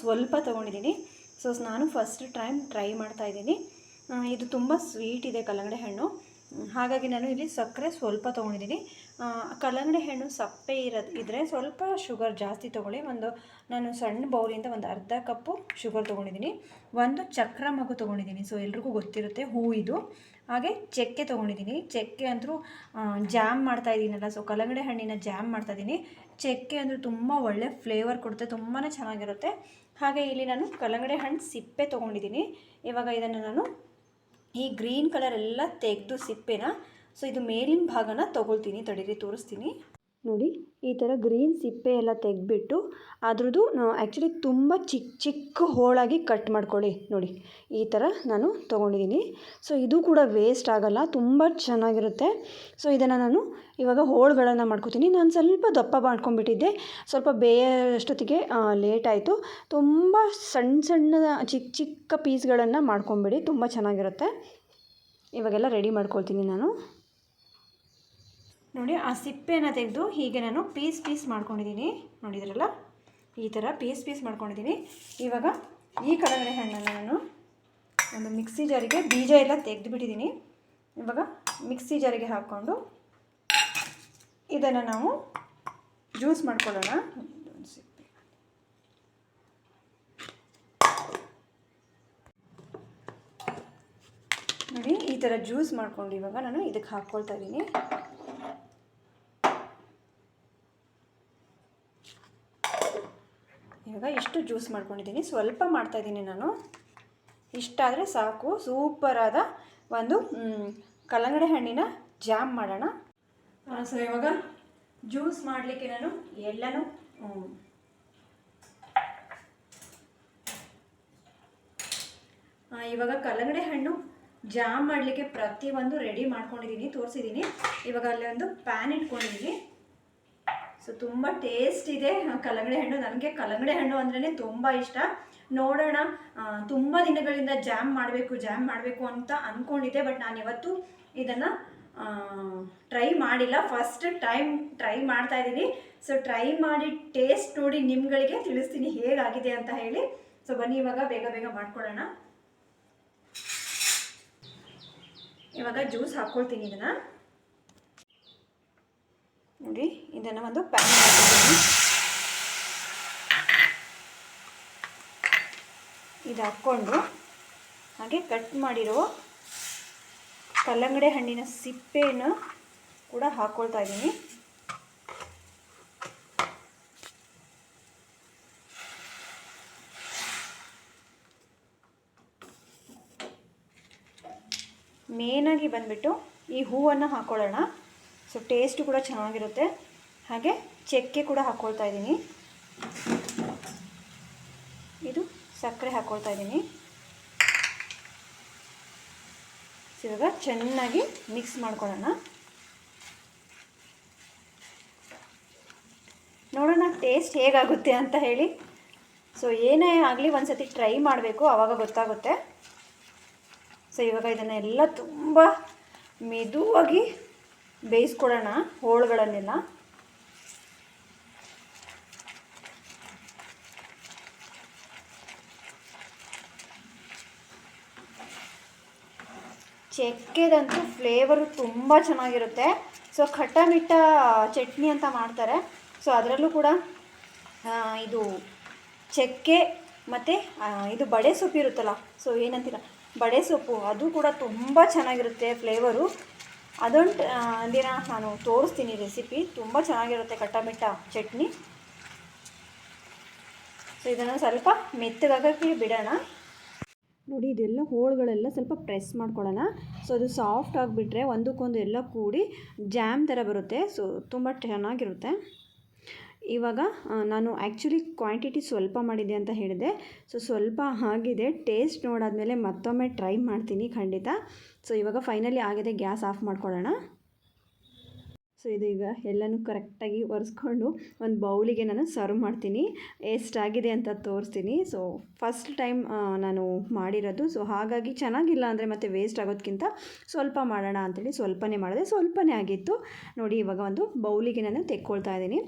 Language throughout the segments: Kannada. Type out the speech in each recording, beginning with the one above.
ಸ್ವಲ್ಪ ತೊಗೊಂಡಿದ್ದೀನಿ. ಸೊ ನಾನು ಫಸ್ಟ್ ಟೈಮ್ ಟ್ರೈ ಮಾಡ್ತಾ ಇದ್ದೀನಿ. ಇದು ತುಂಬ ಸ್ವೀಟ್ ಇದೆ ಕಲ್ಲಂಗಡಿ ಹಣ್ಣು. ಹಾಗಾಗಿ ನಾನು ಇಲ್ಲಿ ಸಕ್ಕರೆ ಸ್ವಲ್ಪ ತೊಗೊಂಡಿದ್ದೀನಿ. ಕಲ್ಲಂಗಡಿ ಹಣ್ಣು ಸಪ್ಪೆ ಇರೋದು ಇದ್ದರೆ ಸ್ವಲ್ಪ ಶುಗರ್ ಜಾಸ್ತಿ ತೊಗೊಳ್ಳಿ. ಒಂದು, ನಾನು ಸಣ್ಣ ಬೌಲಿಂದ ಒಂದು ಅರ್ಧ ಕಪ್ಪು ಶುಗರ್ ತೊಗೊಂಡಿದ್ದೀನಿ. ಒಂದು ಚಕ್ರ ಮಗು ತೊಗೊಂಡಿದ್ದೀನಿ. ಸೊ ಎಲ್ರಿಗೂ ಗೊತ್ತಿರುತ್ತೆ ಹೂ ಇದು. ಹಾಗೆ ಚಕ್ಕೆ ತೊಗೊಂಡಿದ್ದೀನಿ. ಚಕ್ಕೆ ಅಂತೂ ಜಾಮ್ ಮಾಡ್ತಾ ಇದ್ದೀನಲ್ಲ ಸೊ ಕಲ್ಲಂಗಡಿ ಹಣ್ಣಿನ ಜಾಮ್ ಮಾಡ್ತಾ ಇದ್ದೀನಿ ಚಕ್ಕೆ ಅಂದರೆ ತುಂಬ ಒಳ್ಳೆ ಫ್ಲೇವರ್ ಕೊಡುತ್ತೆ ತುಂಬಾ ಚೆನ್ನಾಗಿರುತ್ತೆ. ಹಾಗೆ ಇಲ್ಲಿ ನಾನು ಕಲ್ಲಂಗಡಿ ಹಣ್ಣು ಸಿಪ್ಪೆ ತೊಗೊಂಡಿದ್ದೀನಿ ಇವಾಗ ಇದನ್ನು ನಾನು ಈ ಗ್ರೀನ್ ಕಲರ್ ಎಲ್ಲ ತೆಗೆದು ಸಿಪ್ಪೆನ ಸೊ ಇದು ಮೇಲಿನ ಭಾಗನ ತೊಗೊಳ್ತೀನಿ, ತಡೀರಿ ತೋರಿಸ್ತೀನಿ. ನೋಡಿ, ಈ ಥರ ಗ್ರೀನ್ ಸಿಪ್ಪೆ ಎಲ್ಲ ತೆಗೆದ್ಬಿಟ್ಟು ಅದ್ರದ್ದು ಆ್ಯಕ್ಚುಲಿ ತುಂಬ ಚಿಕ್ಕ ಚಿಕ್ಕ ಹೋಳಾಗಿ ಕಟ್ ಮಾಡ್ಕೊಳ್ಳಿ ನೋಡಿ. ಈ ಥರ ನಾನು ತೊಗೊಂಡಿದ್ದೀನಿ ಸೊ ಇದು ಕೂಡ ವೇಸ್ಟ್ ಆಗೋಲ್ಲ, ತುಂಬ ಚೆನ್ನಾಗಿರುತ್ತೆ. ಸೊ ಇದನ್ನು ನಾನು ಇವಾಗ ಹೋಳುಗಳನ್ನು ಮಾಡ್ಕೋತೀನಿ. ನಾನು ಸ್ವಲ್ಪ ದಪ್ಪ ಮಾಡ್ಕೊಂಡ್ಬಿಟ್ಟಿದ್ದೆ. ಸ್ವಲ್ಪ ಬೇಯೋಷ್ಟೊತ್ತಿಗೆ ಲೇಟ್ ಆಯಿತು. ತುಂಬ ಸಣ್ಣ ಸಣ್ಣ ಚಿಕ್ಕ ಚಿಕ್ಕ ಪೀಸ್ಗಳನ್ನು ಮಾಡ್ಕೊಂಬಿಡಿ, ತುಂಬ ಚೆನ್ನಾಗಿರುತ್ತೆ. ಇವಾಗೆಲ್ಲ ರೆಡಿ ಮಾಡ್ಕೊಳ್ತೀನಿ ನಾನು. ನೋಡಿ, ಆ ಸಿಪ್ಪೆನ ತೆಗೆದು ಹೀಗೆ ನಾನು ಪೀಸ್ ಪೀಸ್ ಮಾಡ್ಕೊಂಡಿದ್ದೀನಿ. ನೋಡಿದ್ರಲ್ಲ? ಈ ಥರ ಪೀಸ್ ಪೀಸ್ ಮಾಡ್ಕೊಂಡಿದ್ದೀನಿ. ಇವಾಗ ಈ ಕಡಗಡೆ ಹಣ್ಣನ್ನು ನಾನು ಒಂದು ಮಿಕ್ಸಿ ಜಾರಿಗೆ ಬೀಜ ಎಲ್ಲ ತೆಗೆದುಬಿಟ್ಟಿದ್ದೀನಿ. ಇವಾಗ ಮಿಕ್ಸಿ ಜಾರಿಗೆ ಹಾಕ್ಕೊಂಡು ಇದನ್ನು ನಾವು ಜ್ಯೂಸ್ ಮಾಡ್ಕೊಳ್ಳೋಣ. ನೋಡಿ, ಈ ಥರ ಜ್ಯೂಸ್ ಮಾಡ್ಕೊಂಡು ಇವಾಗ ನಾನು ಇದಕ್ಕೆ ಹಾಕ್ಕೊಳ್ತಾ ಇದ್ದೀನಿ. ಇವಾಗ ಇಷ್ಟು ಜ್ಯೂಸ್ ಮಾಡ್ಕೊಂಡಿದ್ದೀನಿ. ಸ್ವಲ್ಪ ಮಾಡ್ತಾಯಿದ್ದೀನಿ ನಾನು. ಇಷ್ಟಾದರೆ ಸಾಕು. ಸೂಪರಾದ ಒಂದು ಕಲ್ಲಂಗಡಿ ಹಣ್ಣಿನ ಜಾಮ್ ಮಾಡೋಣ. ಸೊ ಇವಾಗ ಜ್ಯೂಸ್ ಮಾಡಲಿಕ್ಕೆ ನಾನು ಎಲ್ಲನೂ ಇವಾಗ ಕಲ್ಲಂಗಡಿ ಹಣ್ಣು ಜಾಮ್ ಮಾಡಲಿಕ್ಕೆ ಪ್ರತಿಯೊಂದು ರೆಡಿ ಮಾಡ್ಕೊಂಡಿದ್ದೀನಿ, ತೋರಿಸಿದ್ದೀನಿ. ಇವಾಗ ಅಲ್ಲಿ ಒಂದು ಪ್ಯಾನ್ ಇಟ್ಕೊಂಡಿದ್ದೀನಿ. ಸೊ ತುಂಬ ಟೇಸ್ಟ್ ಇದೆ. ಕಲ್ಲಂಗಡಿ ಹಣ್ಣು. ನನಗೆ ಕಲ್ಲಂಗಡಿ ಹಣ್ಣು ಅಂದ್ರೇ ತುಂಬ ಇಷ್ಟ. ನೋಡೋಣ. ತುಂಬ ದಿನಗಳಿಂದ ಜಾಮ್ ಮಾಡಬೇಕು ಜಾಮ್ ಮಾಡಬೇಕು ಅಂತ ಅಂದ್ಕೊಂಡಿದ್ದೆ ಬಟ್ ನಾನು ಇವತ್ತು ಇದನ್ನು ಟ್ರೈ ಮಾಡಿಲ್ಲ. ಫಸ್ಟ್ ಟೈಮ್ ಟ್ರೈ ಮಾಡ್ತಾ ಇದ್ದೀನಿ. ಸೊ ಟ್ರೈ ಮಾಡಿ ಟೇಸ್ಟ್ ನೋಡಿ ನಿಮ್ಗಳಿಗೆ ತಿಳಿಸ್ತೀನಿ ಹೇಗಾಗಿದೆ ಅಂತ ಹೇಳಿ. ಸೊ ಬನ್ನಿ, ಇವಾಗ ಬೇಗ ಬೇಗ ಮಾಡ್ಕೊಳ್ಳೋಣ ಇವಾಗ ಜ್ಯೂಸ್ ಹಾಕ್ಕೊಳ್ತೀನಿ ಇದನ್ನು. ನೋಡಿ, ಇದನ್ನು ಒಂದು ಪ್ಯಾನ್ ಹಾಕಿದ್ದೀನಿ ಇದು ಹಾಕ್ಕೊಂಡು ಹಾಗೆ ಕಟ್ ಮಾಡಿರೋ ಕಲ್ಲಂಗಡಿ ಹಣ್ಣಿನ ಸಿಪ್ಪೆಯನ್ನು ಕೂಡ ಹಾಕ್ಕೊಳ್ತಾ ಇದ್ದೀನಿ. ಮೇನಾಗಿ ಬಂದ್ಬಿಟ್ಟು ಈ ಹೂವನ್ನು ಹಾಕ್ಕೊಳ್ಳೋಣ ಸೊ ಟೇಸ್ಟು ಕೂಡ ಚೆನ್ನಾಗಿರುತ್ತೆ. ಹಾಗೆ ಚಕ್ಕೆ ಕೂಡ ಹಾಕ್ಕೊಳ್ತಾ ಇದ್ದೀನಿ. ಇದು ಸಕ್ಕರೆ ಹಾಕ್ಕೊಳ್ತಾ ಇದ್ದೀನಿ. ಇವಾಗ ಚೆನ್ನಾಗಿ ಮಿಕ್ಸ್ ಮಾಡ್ಕೊಳ್ಳೋಣ. ನೋಡೋಣ ಟೇಸ್ಟ್ ಹೇಗಾಗುತ್ತೆ ಅಂತ ಹೇಳಿ. ಸೊ ಏನೇ ಆಗಲಿ ಒಂದು ಸತಿ ಟ್ರೈ ಮಾಡಬೇಕು ಆವಾಗ ಗೊತ್ತಾಗುತ್ತೆ. ಸೊ ಇವಾಗ ಇದನ್ನೆಲ್ಲ ತುಂಬ ಮೆದುವಾಗಿ ಬೇಯಿಸ್ಕೊಳ್ಳೋಣ ಹೋಳುಗಳನ್ನೆಲ್ಲ. ಚೆಕ್ಕೆದಂತೂ ಫ್ಲೇವರು ತುಂಬ ಚೆನ್ನಾಗಿರುತ್ತೆ. ಸೊ ಖಟ್ಟ ಚಟ್ನಿ ಅಂತ ಮಾಡ್ತಾರೆ. ಸೊ, ಅದರಲ್ಲೂ ಕೂಡ ಇದು ಚಕ್ಕೆ ಮತ್ತು ಇದು ಬಡೆ ಸೊಪ್ಪು ಇರುತ್ತಲ್ಲ. ಸೊ, ಏನಂತೀರ? ಬಡೆ ಸೊಪ್ಪು, ಅದು ಕೂಡ ತುಂಬ ಚೆನ್ನಾಗಿರುತ್ತೆ ಫ್ಲೇವರು. ಅದೊಂದು ದಿನ ನಾನು ತೋರಿಸ್ತೀನಿ ರೆಸಿಪಿ ತುಂಬ ಚೆನ್ನಾಗಿರುತ್ತೆ ಕಟ್ಟಮಿಟ್ಟ ಚಟ್ನಿ. ಸೊ ಇದನ್ನು ಸ್ವಲ್ಪ ಮೆತ್ತಗಾಗಕ್ಕೆ ಬಿಡೋಣ. ನೋಡಿ, ಇದೆಲ್ಲ ಹೋಳುಗಳೆಲ್ಲ ಸ್ವಲ್ಪ ಪ್ರೆಸ್ ಮಾಡ್ಕೊಳ್ಳೋಣ. ಸೊ ಅದು ಸಾಫ್ಟ್ ಆಗಿಬಿಟ್ರೆ ಒಂದಕ್ಕೊಂದು ಎಲ್ಲ ಕೂಡಿ ಜಾಮ್ ಥರ ಬರುತ್ತೆ. ಸೊ ತುಂಬ ಚೆನ್ನಾಗಿರುತ್ತೆ. ಇವಾಗ ನಾನು ಆ್ಯಕ್ಚುಲಿ ಕ್ವಾಂಟಿಟಿ ಸ್ವಲ್ಪ ಮಾಡಿದೆ ಅಂತ ಹೇಳಿದೆ. ಸೊ ಸ್ವಲ್ಪ ಆಗಿದೆ. ಟೇಸ್ಟ್ ನೋಡಾದಮೇಲೆ ಮತ್ತೊಮ್ಮೆ ಟ್ರೈ ಮಾಡ್ತೀನಿ ಖಂಡಿತ. ಸೊ ಇವಾಗ ಫೈನಲಿ ಆಗಿದೆ, ಗ್ಯಾಸ್ ಆಫ್ ಮಾಡ್ಕೊಳ್ಳೋಣ. ಸೊ ಇದು ಈಗ ಎಲ್ಲನೂ ಕರೆಕ್ಟಾಗಿ ಒರೆಸ್ಕೊಂಡು ಒಂದು ಬೌಲಿಗೆ ನಾನು ಸರ್ವ್ ಮಾಡ್ತೀನಿ. ಎಷ್ಟಾಗಿದೆ ಅಂತ ತೋರಿಸ್ತೀನಿ. ಸೊ ಫಸ್ಟ್ ಟೈಮ್ ನಾನು ಮಾಡಿರೋದು. ಸೊ ಹಾಗಾಗಿ ಚೆನ್ನಾಗಿಲ್ಲ ಅಂದರೆ ಮತ್ತೆ ವೇಸ್ಟ್ ಆಗೋದಕ್ಕಿಂತ ಸ್ವಲ್ಪ ಮಾಡೋಣ ಅಂತೇಳಿ ಸ್ವಲ್ಪನೇ ಮಾಡಿದೆ. ಸ್ವಲ್ಪನೇ ಆಗಿತ್ತು. ನೋಡಿ, ಇವಾಗ ಒಂದು ಬೌಲಿಗೆ ನಾನು ತೆಕ್ಕೊಳ್ತಾ ಇದ್ದೀನಿ.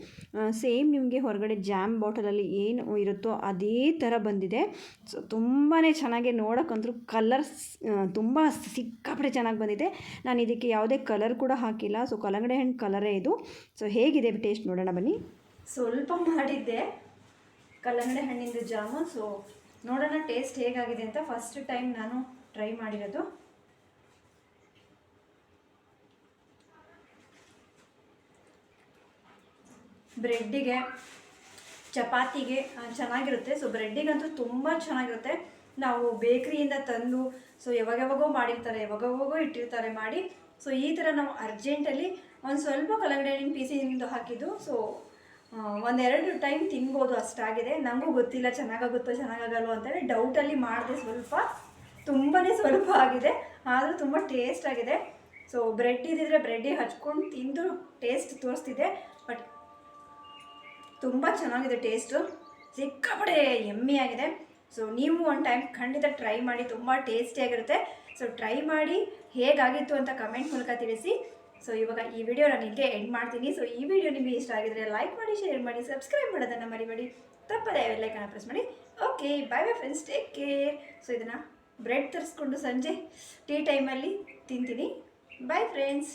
ಸೇಮ್ ನಿಮಗೆ ಹೊರಗಡೆ ಜಾಮ್ ಬಾಟಲಲ್ಲಿ ಏನು ಇರುತ್ತೋ ಅದೇ ಥರ ಬಂದಿದೆ. ಸೊ ತುಂಬಾ ಚೆನ್ನಾಗಿ ನೋಡೋಕ್ಕಂತೂ ಕಲರ್ಸ್ ತುಂಬ ಸಿಕ್ಕಾಪಟ್ಟೆ ಚೆನ್ನಾಗಿ ಬಂದಿದೆ. ನಾನು ಇದಕ್ಕೆ ಯಾವುದೇ ಕಲರ್ ಕೂಡ ಹಾಕಿಲ್ಲ. ಸೊ ಕಲ್ಲಂಗಡಿ ಹಣ್ಣು ಕಲರೇ ಇದು. ಸೊ ಹೇಗಿದೆ ಟೇಸ್ಟ್ ನೋಡೋಣ ಬನ್ನಿ. ಸ್ವಲ್ಪ ಮಾಡಿದ್ದೆ. ಕಲ್ಲಂಗಡಿ ಹಣ್ಣಿಂದು ಜಾಮು ಸೊ ನೋಡೋಣ ಟೇಸ್ಟ್ ಹೇಗಾಗಿದೆ ಅಂತ ಫಸ್ಟ್ ಟೈಮ್ ನಾನು ಟ್ರೈ ಮಾಡಿರೋದು. ಬ್ರೆಡ್ಡಿಗೆ ಚಪಾತಿಗೆ ಚೆನ್ನಾಗಿರುತ್ತೆ. ಸೊ ಬ್ರೆಡ್ಡಿಗಂತೂ ತುಂಬ ಚೆನ್ನಾಗಿರುತ್ತೆ. ನಾವು ಬೇಕ್ರಿಯಿಂದ ತಂದು ಸೊ ಯಾವಾಗ ಯಾವಾಗೋ ಮಾಡಿರ್ತಾರೆ ಯಾವಾಗ ಯಾವಾಗೋ ಇಟ್ಟಿರ್ತಾರೆ ಮಾಡಿ ಸೊ ಈ ಥರ ನಾವು ಅರ್ಜೆಂಟಲ್ಲಿ ಒಂದು ಸ್ವಲ್ಪ ಕಲ್ಲಂಗಡಿ ಹಣ್ಣಿನ ಪೀಸಿಂದು ಹಾಕಿದ್ದು ಸೊ ಒಂದೆರಡು ಟೈಮ್ ತಿನ್ಬೋದು ಅಷ್ಟಾಗಿದೆ. ನಮಗೂ ಗೊತ್ತಿಲ್ಲ ಚೆನ್ನಾಗಾಗುತ್ತೋ ಚೆನ್ನಾಗಾಗಲ್ವೋ ಅಂತೇಳಿ ಡೌಟಲ್ಲಿ ಮಾಡಿದೆ ಸ್ವಲ್ಪ ತುಂಬಾ ಸ್ವಲ್ಪ ಆಗಿದೆ. ಆದರೂ ತುಂಬ ಟೇಸ್ಟ್ ಆಗಿದೆ. ಸೊ ಬ್ರೆಡ್ ಇದ್ದಿದ್ರೆ ಬ್ರೆಡ್ಡಿಗೆ ಹಚ್ಕೊಂಡು ತಿಂದು ಟೇಸ್ಟ್ ತೋರಿಸ್ತಿದೆ ಬಟ್ ತುಂಬ ಚೆನ್ನಾಗಿದೆ ಟೇಸ್ಟು ಸಿಕ್ಕಾಪಡೆ ಎಮ್ಮಿ ಆಗಿದೆ. ಸೊ ನೀವು ಒಂದು ಟೈಮ್ ಖಂಡಿತ ಟ್ರೈ ಮಾಡಿ ತುಂಬ ಟೇಸ್ಟಿಯಾಗಿರುತ್ತೆ ಸೊ ಟ್ರೈ ಮಾಡಿ ಹೇಗಾಗಿತ್ತು ಅಂತ ಕಮೆಂಟ್ ಮೂಲಕ ತಿಳಿಸಿ. ಸೊ ಇವಾಗ ಈ ವಿಡಿಯೋ ನಾನು ಇಲ್ಲೇ ಎಂಡ್ ಮಾಡ್ತೀನಿ. ಸೊ ಈ ವಿಡಿಯೋ ನಿಮಗೆ ಇಷ್ಟ ಆಗಿದ್ರೆ ಲೈಕ್ ಮಾಡಿ ಶೇರ್ ಮಾಡಿ ಸಬ್ಸ್ಕ್ರೈಬ್ ಮಾಡೋದನ್ನು ಮರಿಬೇಡಿ. ತಪ್ಪದೆ ಬೆಲ್ಲೈಕನ್ನ ಪ್ರೆಸ್ ಮಾಡಿ. Okay bye bye friends take care so ಇದನ್ನು ಬ್ರೆಡ್ ತರಿಸ್ಕೊಂಡು ಸಂಜೆ ಟೀ ಟೈಮಲ್ಲಿ ತಿಂತೀನಿ. Bye friends